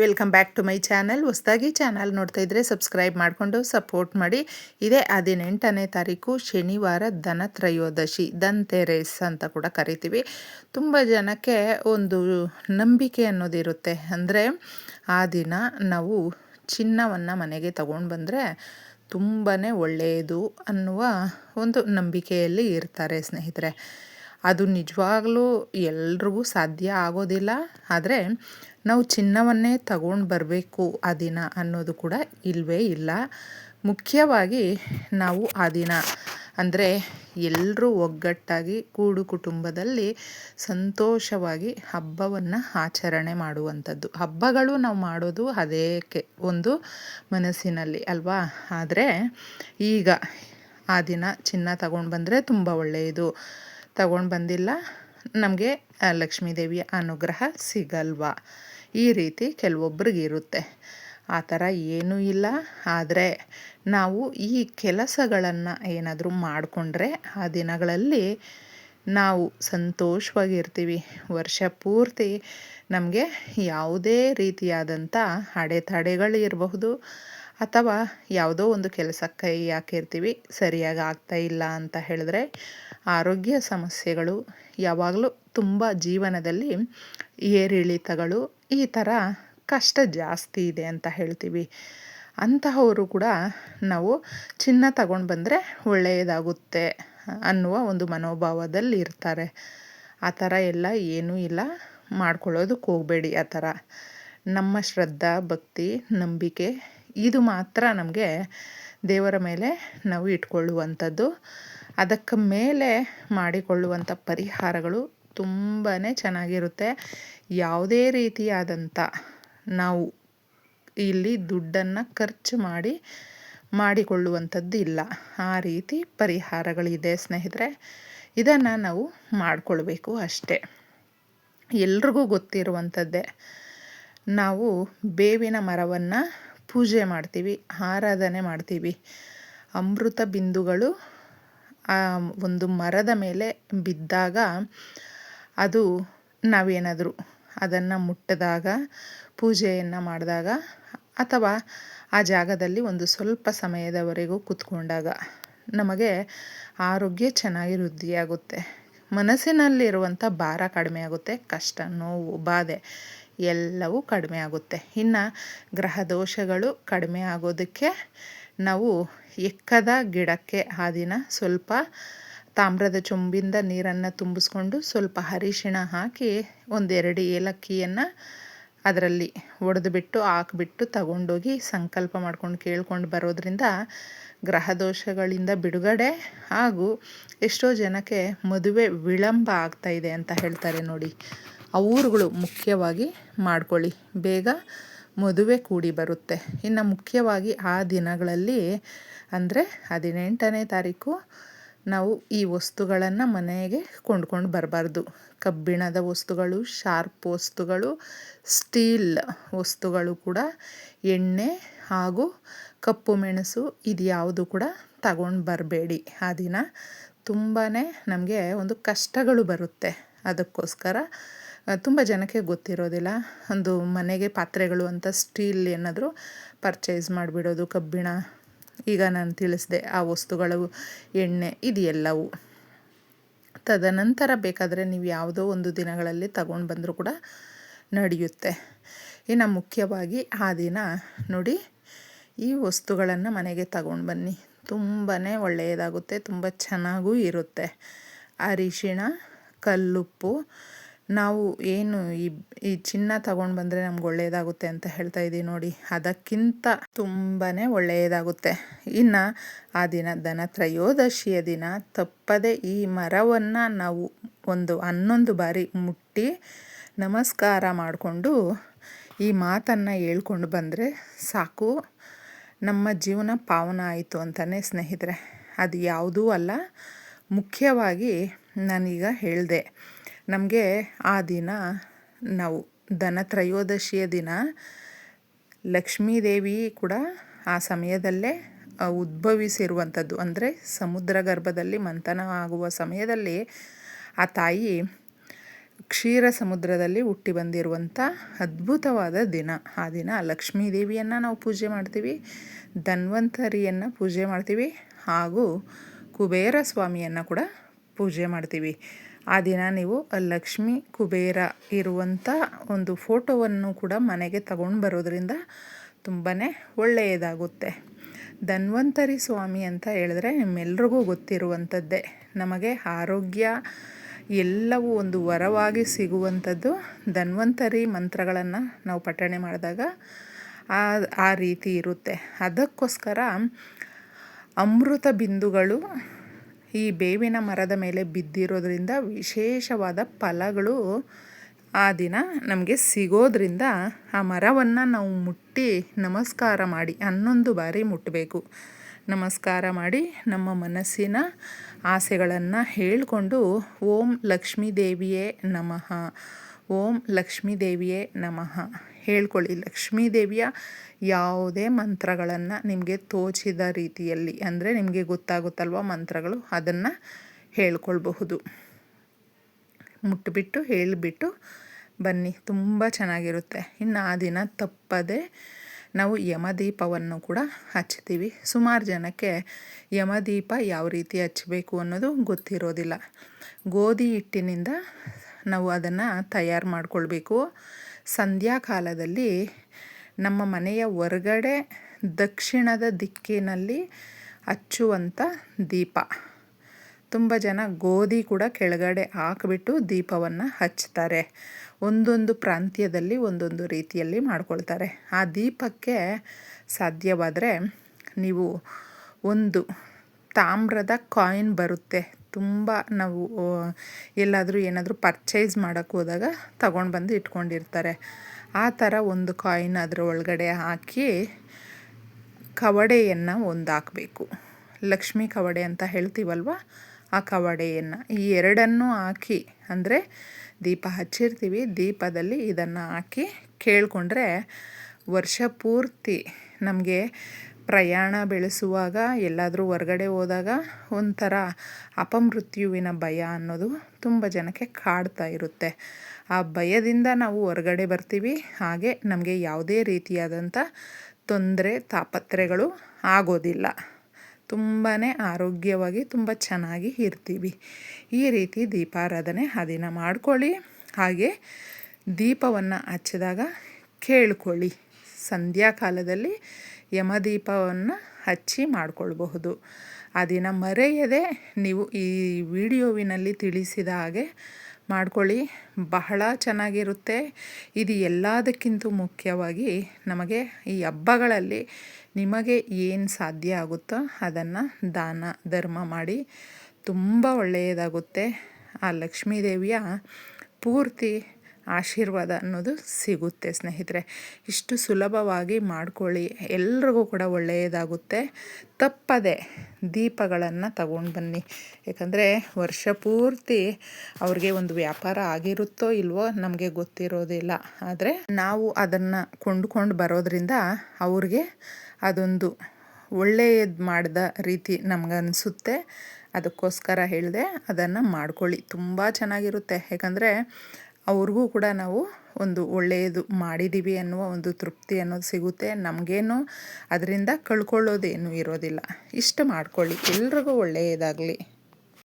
Welcome back to my channel. ಹೊಸದಾಗಿ channel ನೋಡ್ತಾ ಇದ್ದರೆ ಸಬ್ಸ್ಕ್ರೈಬ್ ಮಾಡಿಕೊಂಡು ಸಪೋರ್ಟ್ ಮಾಡಿ. ಇದೇ ಹದಿನೆಂಟನೇ ತಾರೀಕು ಶನಿವಾರ ಧನ ತ್ರಯೋದಶಿ ದಂತೆರೇಸ್ ಅಂತ ಕೂಡ ಕರಿತೀವಿ. ತುಂಬ ಜನಕ್ಕೆ ಒಂದು ನಂಬಿಕೆ ಅನ್ನೋದಿರುತ್ತೆ. ಅಂದರೆ ಆ ದಿನ ನಾವು ಚಿನ್ನವನ್ನು ಮನೆಗೆ ತಗೊಂಡು ಬಂದರೆ ತುಂಬಾ ಒಳ್ಳೆಯದು ಅನ್ನುವ ಒಂದು ನಂಬಿಕೆಯಲ್ಲಿ ಇರ್ತಾರೆ ಸ್ನೇಹಿತರೆ. ಅದು ನಿಜವಾಗ್ಲೂ ಎಲ್ರಿಗೂ ಸಾಧ್ಯ ಆಗೋದಿಲ್ಲ. ಆದರೆ ನಾವು ಚಿನ್ನವನ್ನೇ ತಗೊಂಡು ಬರಬೇಕು ಆ ದಿನ ಅನ್ನೋದು ಕೂಡ ಇಲ್ಲವೇ ಇಲ್ಲ. ಮುಖ್ಯವಾಗಿ ನಾವು ಆ ದಿನ, ಅಂದರೆ ಎಲ್ಲರೂ ಒಗ್ಗಟ್ಟಾಗಿ ಕೂಡು ಕುಟುಂಬದಲ್ಲಿ ಸಂತೋಷವಾಗಿ ಹಬ್ಬವನ್ನು ಆಚರಣೆ ಮಾಡುವಂಥದ್ದು. ಹಬ್ಬಗಳು ನಾವು ಮಾಡೋದು ಅದೇ ಒಂದು ಮನಸ್ಸಿನಲ್ಲಿ ಅಲ್ವಾ? ಆದರೆ ಈಗ ಆ ದಿನ ಚಿನ್ನ ತಗೊಂಡು ಬಂದರೆ ತುಂಬ ಒಳ್ಳೆಯದು. ತಗೊಂಡು ಬಂದಿಲ್ಲ. ನಮಗೆ ಲಕ್ಷ್ಮೀ ದೇವಿಯ ಅನುಗ್ರಹ ಸಿಗಲ್ವಾ? ಈ ರೀತಿ ಕೆಲವೊಬ್ರಿಗೆ ಇರುತ್ತೆ. ಆ ಥರ ಏನೂ ಇಲ್ಲ. ಆದರೆ, ನಾವು ಈ ಕೆಲಸಗಳನ್ನು ಏನಾದರೂ ಮಾಡಿಕೊಂಡ್ರೆ, ಆ ದಿನಗಳಲ್ಲಿ ನಾವು ಸಂತೋಷವಾಗಿರ್ತೀವಿ. ವರ್ಷ ಪೂರ್ತಿ ನಮಗೆ ಯಾವುದೇ ರೀತಿಯಾದಂಥ ಅಡೆತಡೆಗಳಿರಬಹುದು. ಅಥವಾ ಯಾವುದೋ ಒಂದು ಕೆಲಸ ಕೈ ಹಾಕಿರ್ತೀವಿ. ಸರಿಯಾಗಿ ಆಗ್ತಾ ಇಲ್ಲ ಅಂತ ಹೇಳಿದ್ರೆ ಆರೋಗ್ಯ ಸಮಸ್ಯೆಗಳು, ಯಾವಾಗಲೂ ತುಂಬ ಜೀವನದಲ್ಲಿ ಏರಿಳಿತಗಳು, ಈ ಥರ ಕಷ್ಟ ಜಾಸ್ತಿ ಇದೆ ಅಂತ ಹೇಳ್ತೀವಿ. ಅಂತಹವರು ಕೂಡ ನಾವು ಚಿನ್ನ ತಗೊಂಡು ಬಂದರೆ ಒಳ್ಳೆಯದಾಗುತ್ತೆ ಅನ್ನುವ ಒಂದು ಮನೋಭಾವದಲ್ಲಿ ಇರ್ತಾರೆ. ಆ ಥರ ಎಲ್ಲ ಏನೂ ಇಲ್ಲ ಮಾಡ್ಕೊಳ್ಳೋದಕ್ಕೆ ಹೋಗಬೇಡಿ ಆ ಥರ ನಮ್ಮ ಶ್ರದ್ಧಾ, ಭಕ್ತಿ, ನಂಬಿಕೆ, ಇದು ಮಾತ್ರ ನಮಗೆ ದೇವರ ಮೇಲೆ ನಾವು ಇಟ್ಕೊಳ್ಳುವಂಥದ್ದು. ಅದಕ್ಕೆ ಮೇಲೆ ಮಾಡಿಕೊಳ್ಳುವಂಥ ಪರಿಹಾರಗಳು ತುಂಬಾ ಚೆನ್ನಾಗಿರುತ್ತೆ. ಯಾವುದೇ ರೀತಿಯಾದಂಥ ನಾವು ಇಲ್ಲಿ ದುಡ್ಡನ್ನು ಖರ್ಚು ಮಾಡಿ, ಮಾಡಿಕೊಳ್ಳುವಂಥದ್ದು ಇಲ್ಲ. ಆ ರೀತಿ ಪರಿಹಾರಗಳಿದೆ ಸ್ನೇಹಿತರೆ. ಇದನ್ನು ನಾವು ಮಾಡಿಕೊಳ್ಬೇಕು ಅಷ್ಟೇ. ಎಲ್ರಿಗೂ ಗೊತ್ತಿರುವಂಥದ್ದೇ. ನಾವು ಬೇವಿನ ಮರವನ್ನು ಪೂಜೆ ಮಾಡ್ತೀವಿ, ಆರಾಧನೆ ಮಾಡ್ತೀವಿ. ಅಮೃತ ಬಿಂದುಗಳು ಒಂದು ಮರದ ಮೇಲೆ ಬಿದ್ದಾಗ ಅದು ನಾವೇನಾದರೂ ಅದನ್ನು ಮುಟ್ಟಿದಾಗ, ಪೂಜೆಯನ್ನು ಮಾಡಿದಾಗ ಅಥವಾ ಆ ಜಾಗದಲ್ಲಿ ಒಂದು ಸ್ವಲ್ಪ ಸಮಯದವರೆಗೂ ಕೂತ್ಕೊಂಡಾಗ ನಮಗೆ ಆರೋಗ್ಯ ಚೆನ್ನಾಗಿ ವೃದ್ಧಿಯಾಗುತ್ತೆ ಮನಸ್ಸಿನಲ್ಲಿರುವಂಥ ಭಾರ ಕಡಿಮೆ ಆಗುತ್ತೆ, ಕಷ್ಟ, ನೋವು, ಬಾಧೆ ಎಲ್ಲವೂ ಕಡಿಮೆ ಆಗುತ್ತೆ. ಇನ್ನು ಗ್ರಹ ದೋಷಗಳು ಕಡಿಮೆ ಆಗೋದಕ್ಕೆ ನಾವು ಎಕ್ಕದ ಗಿಡಕ್ಕೆ ಆ ದಿನ ಸ್ವಲ್ಪ ತಾಮ್ರದ ಚೊಂಬಿಂದ ನೀರನ್ನು ತುಂಬಿಸ್ಕೊಂಡು ಸ್ವಲ್ಪ ಅರಿಶಿಣ ಹಾಕಿ ಒಂದೆರಡು ಏಲಕ್ಕಿಯನ್ನು ಅದರಲ್ಲಿ ಒಡೆದುಬಿಟ್ಟು, ಹಾಕ್ಬಿಟ್ಟು ತಗೊಂಡೋಗಿ ಸಂಕಲ್ಪ ಮಾಡ್ಕೊಂಡು ಕೇಳ್ಕೊಂಡು ಬರೋದ್ರಿಂದ ಗ್ರಹ ದೋಷಗಳಿಂದ ಬಿಡುಗಡೆ ಹಾಗೂ ಎಷ್ಟೋ ಜನಕ್ಕೆ ಮದುವೆ ವಿಳಂಬ ಆಗ್ತಾ ಇದೆ ಅಂತ ಹೇಳ್ತಾರೆ ನೋಡಿ. ಆ ಊರುಗಳು ಮುಖ್ಯವಾಗಿ ಮಾಡ್ಕೊಳ್ಳಿ. ಬೇಗ ಮದುವೆ ಕೂಡಿ ಬರುತ್ತೆ. ಇನ್ನು ಮುಖ್ಯವಾಗಿ ಆ ದಿನಗಳಲ್ಲಿ ಅಂದರೆ ಹದಿನೆಂಟನೇ ತಾರೀಕು ನಾವು ಈ ವಸ್ತುಗಳನ್ನು ಮನೆಗೆ ಕೊಂಡ್ಕೊಂಡು ಬರಬಾರ್ದು. ಕಬ್ಬಿಣದ ವಸ್ತುಗಳು, ಶಾರ್ಪ್ ವಸ್ತುಗಳು, ಸ್ಟೀಲ್ ವಸ್ತುಗಳು ಕೂಡ ಎಣ್ಣೆ ಹಾಗೂ ಕಪ್ಪು ಮೆಣಸು ಇದು ಯಾವುದು ಕೂಡ ತಗೊಂಡು ಬರಬೇಡಿ. ಆ ದಿನ ತುಂಬಾ ನಮಗೆ ಒಂದು ಕಷ್ಟಗಳು ಬರುತ್ತೆ. ಅದಕ್ಕೋಸ್ಕರ ತುಂಬ ಜನಕ್ಕೆ ಗೊತ್ತಿರೋದಿಲ್ಲ. ಒಂದು ಮನೆಗೆ ಪಾತ್ರೆಗಳು ಅಂತ ಸ್ಟೀಲ್ ಏನಾದರೂ ಪರ್ಚೇಸ್ ಮಾಡಿಬಿಡೋದು, ಕಬ್ಬಿಣ. ಈಗ ನಾನು ತಿಳಿಸಿದೆ, ಆ ವಸ್ತುಗಳು, ಎಣ್ಣೆ ಇದು ಎಲ್ಲವೂ ತದನಂತರ ಬೇಕಾದರೆ ನೀವು ಯಾವುದೋ ಒಂದು ದಿನಗಳಲ್ಲಿ ತಗೊಂಡು ಬಂದರೂ ಕೂಡ ನಡೆಯುತ್ತೆ. ಇನ್ನು ಮುಖ್ಯವಾಗಿ ಆ ದಿನ ನೋಡಿ, ಈ ವಸ್ತುಗಳನ್ನು ಮನೆಗೆ ತಗೊಂಡು ಬನ್ನಿ. ತುಂಬಾ ಒಳ್ಳೆಯದಾಗುತ್ತೆ, ತುಂಬ ಚೆನ್ನಾಗೂ ಇರುತ್ತೆ. ಅರಿಶಿಣ, ಕಲ್ಲುಪ್ಪು ನಾವು ಏನು ಈ ಈ ಚಿನ್ನ ತಗೊಂಡು ಬಂದರೆ ನಮ್ಗೆ ಒಳ್ಳೆಯದಾಗುತ್ತೆ ಅಂತ ಹೇಳ್ತಾ ಇದ್ದೀವಿ ನೋಡಿ. ಅದಕ್ಕಿಂತ ತುಂಬಾ ಒಳ್ಳೆಯದಾಗುತ್ತೆ ಇನ್ನು ಆ ದಿನ ದನ ತ್ರಯೋದಶಿಯ ದಿನ ತಪ್ಪದೆ ಈ ಮರವನ್ನು ನಾವು ಒಂದು ಹನ್ನೊಂದು ಬಾರಿ ಮುಟ್ಟಿ ನಮಸ್ಕಾರ ಮಾಡಿಕೊಂಡು ಈ ಮಾತನ್ನು ಹೇಳ್ಕೊಂಡು ಬಂದರೆ ಸಾಕು. ನಮ್ಮ ಜೀವನ ಪಾವನ ಆಯಿತು ಅಂತಲೇ ಸ್ನೇಹಿತರೆ. ಅದು ಯಾವುದೂ ಅಲ್ಲ, ಮುಖ್ಯವಾಗಿ ನಾನೀಗ ಹೇಳಿದೆ. ನಮಗೆ ಆ ದಿನ ನಾವು ದನ ತ್ರಯೋದಶಿಯ ದಿನ ಲಕ್ಷ್ಮೀದೇವಿ ಕೂಡ ಆ ಸಮಯದಲ್ಲೇ ಉದ್ಭವಿಸಿರುವಂಥದ್ದು. ಅಂದರೆ ಸಮುದ್ರ ಗರ್ಭದಲ್ಲಿ ಮಂಥನ ಆಗುವ ಸಮಯದಲ್ಲಿ ಆ ತಾಯಿ ಕ್ಷೀರ ಸಮುದ್ರದಲ್ಲಿ ಹುಟ್ಟಿ ಬಂದಿರುವಂಥ ಅದ್ಭುತವಾದ ದಿನ. ಆ ದಿನ ಲಕ್ಷ್ಮೀ ದೇವಿಯನ್ನು ನಾವು ಪೂಜೆ ಮಾಡ್ತೀವಿ, ಧನ್ವಂತರಿಯನ್ನು ಪೂಜೆ ಮಾಡ್ತೀವಿ ಹಾಗೂ ಕುಬೇರ ಸ್ವಾಮಿಯನ್ನು ಕೂಡ ಪೂಜೆ ಮಾಡ್ತೀವಿ. ಆ ದಿನ ನೀವು ಲಕ್ಷ್ಮಿ ಕುಬೇರ ಇರುವಂಥ ಒಂದು ಫೋಟೋವನ್ನು ಕೂಡ ಮನೆಗೆ ತಗೊಂಡು ಬರೋದ್ರಿಂದ ತುಂಬಾ ಒಳ್ಳೆಯದಾಗುತ್ತೆ. ಧನ್ವಂತರಿ ಸ್ವಾಮಿ ಅಂತ ಹೇಳಿದ್ರೆ ನಿಮ್ಮೆಲ್ರಿಗೂ ಗೊತ್ತಿರುವಂಥದ್ದೇ ನಮಗೆ ಆರೋಗ್ಯ ಎಲ್ಲವೂ ಒಂದು ವರವಾಗಿ ಸಿಗುವಂಥದ್ದು ಧನ್ವಂತರಿ ಮಂತ್ರಗಳನ್ನು ನಾವು ಪಠಣೆ ಮಾಡಿದಾಗ ಆ ಆ ರೀತಿ ಇರುತ್ತೆ. ಅದಕ್ಕೋಸ್ಕರ ಅಮೃತ ಬಿಂದುಗಳು ಈ ಬೇವಿನ ಮರದ ಮೇಲೆ ಬಿದ್ದಿರೋದ್ರಿಂದ ವಿಶೇಷವಾದ ಫಲಗಳು ಆ ದಿನ ನಮಗೆ ಸಿಗೋದ್ರಿಂದ ಆ ಮರವನ್ನು ನಾವು ಮುಟ್ಟಿ ನಮಸ್ಕಾರ ಮಾಡಿ ಹನ್ನೊಂದು ಬಾರಿ ಮುಟ್ಟಬೇಕು ನಮಸ್ಕಾರ ಮಾಡಿ ನಮ್ಮ ಮನಸ್ಸಿನ ಆಸೆಗಳನ್ನು ಹೇಳಿಕೊಂಡು ಓಂ ಲಕ್ಷ್ಮೀ ದೇವಿಯೇ ನಮಃ. ಓಂ ಲಕ್ಷ್ಮೀ ದೇವಿಯೇ ನಮಃ. ಹೇಳ್ಕೊಳ್ಳಿ ಲಕ್ಷ್ಮೀ ದೇವಿಯ ಯಾವುದೇ ಮಂತ್ರಗಳನ್ನು ನಿಮಗೆ ತೋಚಿದ ರೀತಿಯಲ್ಲಿ, ಅಂದರೆ ನಿಮಗೆ ಗೊತ್ತಾಗುತ್ತಲ್ವ ಮಂತ್ರಗಳು, ಅದನ್ನು ಹೇಳ್ಕೊಳ್ಬಹುದು. ಮುಟ್ಬಿಟ್ಟು, ಹೇಳಿಬಿಟ್ಟು ಬನ್ನಿ, ತುಂಬ ಚೆನ್ನಾಗಿರುತ್ತೆ. ಇನ್ನು ಆ ದಿನ ತಪ್ಪದೆ ನಾವು ಯಮದೀಪವನ್ನು ಕೂಡ ಹಚ್ತೀವಿ ಸುಮಾರು ಜನಕ್ಕೆ ಯಮದೀಪ ಯಾವ ರೀತಿ ಹಚ್ಚಬೇಕು ಅನ್ನೋದು ಗೊತ್ತಿರೋದಿಲ್ಲ. ಗೋಧಿ ಹಿಟ್ಟಿನಿಂದ ನಾವು ಅದನ್ನು ತಯಾರು ಮಾಡಿಕೊಳ್ಬೇಕು. ಸಂಧ್ಯಾಕಾಲದಲ್ಲಿ ನಮ್ಮ ಮನೆಯ ಹೊರಗಡೆ ದಕ್ಷಿಣದ ದಿಕ್ಕಿನಲ್ಲಿ ಹಚ್ಚುವಂಥ ದೀಪ. ತುಂಬ ಜನ ಗೋಧಿ ಕೂಡ ಕೆಳಗಡೆ ಹಾಕಿಬಿಟ್ಟು ದೀಪವನ್ನು ಹಚ್ತಾರೆ ಒಂದೊಂದು ಪ್ರಾಂತ್ಯದಲ್ಲಿ ಒಂದೊಂದು ರೀತಿಯಲ್ಲಿ ಮಾಡ್ಕೊಳ್ತಾರೆ. ಆ ದೀಪಕ್ಕೆ ಸಾಧ್ಯವಾದರೆ ನೀವು ಒಂದು ತಾಮ್ರದ ಕಾಯಿನ್ ಬರುತ್ತೆ. ತುಂಬ ನಾವು ಎಲ್ಲಾದರೂ ಏನಾದರೂ ಪರ್ಚೇಸ್ ಮಾಡೋಕ್ಕೆ ಹೋದಾಗ ತಗೊಂಡು ಬಂದು ಇಟ್ಕೊಂಡಿರ್ತಾರೆ. ಆ ಥರ ಒಂದು ಕಾಯಿನ್ ಅದರ ಒಳಗಡೆ ಹಾಕಿ ಕವಡೆಯನ್ನು ಒಂದು ಹಾಕಬೇಕು ಲಕ್ಷ್ಮೀ ಕವಡೆ ಅಂತ ಹೇಳ್ತೀವಲ್ವ? ಆ ಕವಡೆಯನ್ನು. ಈ ಎರಡನ್ನು ಹಾಕಿ, ಅಂದರೆ ದೀಪ ಹಚ್ಚಿರ್ತೀವಿ. ದೀಪದಲ್ಲಿ ಇದನ್ನು ಹಾಕಿ ಕೇಳಿಕೊಂಡ್ರೆ ವರ್ಷ ಪೂರ್ತಿ ನಮಗೆ ಪ್ರಯಾಣ ಬೆಳೆಸುವಾಗ, ಎಲ್ಲಾದರೂ ಹೊರ್ಗಡೆ ಹೋದಾಗ ಒಂಥರ ಅಪಮೃತ್ಯುವಿನ ಭಯ ಅನ್ನೋದು ತುಂಬ ಜನಕ್ಕೆ ಕಾಡ್ತಾ ಇರುತ್ತೆ. ಆ ಭಯದಿಂದ ನಾವು ಹೊರಗಡೆ ಬರ್ತೀವಿ. ಹಾಗೆ ನಮಗೆ ಯಾವುದೇ ರೀತಿಯಾದಂಥ ತೊಂದರೆ, ತಾಪತ್ರೆಗಳು ಆಗೋದಿಲ್ಲ. ತುಂಬಾ ಆರೋಗ್ಯವಾಗಿ ತುಂಬ ಚೆನ್ನಾಗಿ ಇರ್ತೀವಿ. ಈ ರೀತಿ ದೀಪಾರಾಧನೆ ಆ ದಿನ ಮಾಡ್ಕೊಳ್ಳಿ. ಹಾಗೆ ದೀಪವನ್ನು ಹಚ್ಚಿದಾಗ ಕೇಳ್ಕೊಳ್ಳಿ. ಸಂಧ್ಯಾಕಾಲದಲ್ಲಿ ಯಮದೀಪವನ್ನು ಹಚ್ಚಿ ಮಾಡಿಕೊಳ್ಬಹುದು. ಆ ದಿನ ಮರೆಯದೆ ನೀವು ಈ ವಿಡಿಯೋವಿನಲ್ಲಿ ತಿಳಿಸಿದ ಹಾಗೆ ಮಾಡ್ಕೊಳ್ಳಿ. ಬಹಳ ಚೆನ್ನಾಗಿರುತ್ತೆ. ಇದು ಎಲ್ಲದಕ್ಕಿಂತ ಮುಖ್ಯವಾಗಿ ನಮಗೆ ಈ ಹಬ್ಬಗಳಲ್ಲಿ ನಿಮಗೆ ಏನು ಸಾಧ್ಯ ಆಗುತ್ತೋ ಅದನ್ನು ದಾನ, ಧರ್ಮ ಮಾಡಿ ತುಂಬ ಒಳ್ಳೆಯದಾಗುತ್ತೆ. ಆ ಲಕ್ಷ್ಮೀದೇವಿಯ ಪೂರ್ತಿ ಆಶೀರ್ವಾದ ಅನ್ನೋದು ಸಿಗುತ್ತೆ, ಸ್ನೇಹಿತರೆ. ಇಷ್ಟು ಸುಲಭವಾಗಿ ಮಾಡ್ಕೊಳ್ಳಿ. ಎಲ್ರಿಗೂ ಕೂಡ ಒಳ್ಳೆಯದಾಗುತ್ತೆ. ತಪ್ಪದೆ ದೀಪಗಳನ್ನು ತಗೊಂಡು ಬನ್ನಿ. ಯಾಕಂದರೆ ವರ್ಷ ಪೂರ್ತಿ ಅವ್ರಿಗೆ ಒಂದು ವ್ಯಾಪಾರ ಆಗಿರುತ್ತೋ ಇಲ್ವೋ ನಮಗೆ ಗೊತ್ತಿರೋದಿಲ್ಲ. ಆದರೆ ನಾವು ಅದನ್ನು ಕೊಂಡ್ಕೊಂಡು ಬರೋದ್ರಿಂದ ಅವ್ರಿಗೆ ಅದೊಂದು ಒಳ್ಳೆಯದು ಮಾಡಿದ ರೀತಿ ನಮಗನ್ಸುತ್ತೆ ಅದಕ್ಕೋಸ್ಕರ ಹೇಳಿದೆ ಅದನ್ನು ಮಾಡ್ಕೊಳ್ಳಿ. ತುಂಬ ಚೆನ್ನಾಗಿರುತ್ತೆ. ಯಾಕಂದರೆ ಅವ್ರಿಗೂ ಕೂಡ ನಾವು ಒಂದು ಒಳ್ಳೆಯದು ಮಾಡಿದ್ದೀವಿ ಅನ್ನುವ ಒಂದು ತೃಪ್ತಿ ಅನ್ನೋದು ಸಿಗುತ್ತೆ. ನಮಗೇನು ಅದರಿಂದ ಕಳ್ಕೊಳ್ಳೋದೇನು ಇರೋದಿಲ್ಲ. ಇಷ್ಟು ಮಾಡ್ಕೊಳ್ಳಿ. ಎಲ್ರಿಗೂ ಒಳ್ಳೆಯದಾಗಲಿ.